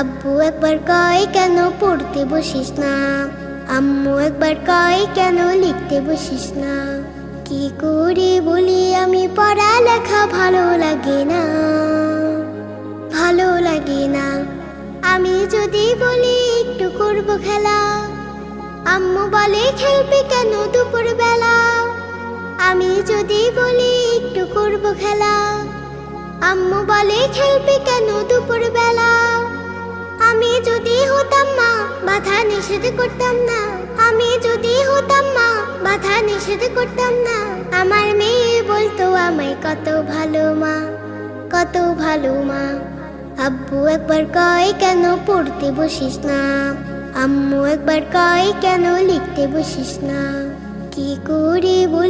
আব্বু একবার কয়, কেন পড়তে বসিস না? আম্মু একবার কয়, কেন লিখতে বসিস না? কি করে বলি, আমি পড়ালেখা ভালো লাগে না। ভালো লাগে না। আমি যদি বলি, একটু করব খেলা। আম্মু বলে, খেলবে কেন দুপুর বেলা আমি যদি বলি, একটু করব খেলা। আম্মু বলে, খেলবে নিষেধ করতাম না। আমি যদি হতাম মা, বাধা নিষেধ করতাম না। আমার মেয়ে বলতো, আমায় কত ভালো মা, কত ভালো মা। আব্বু একবার কয়, কেন পড়তে বসিস না? আম্মু একবার কয়, কেন লিখতে বসিস না? কি করে বলি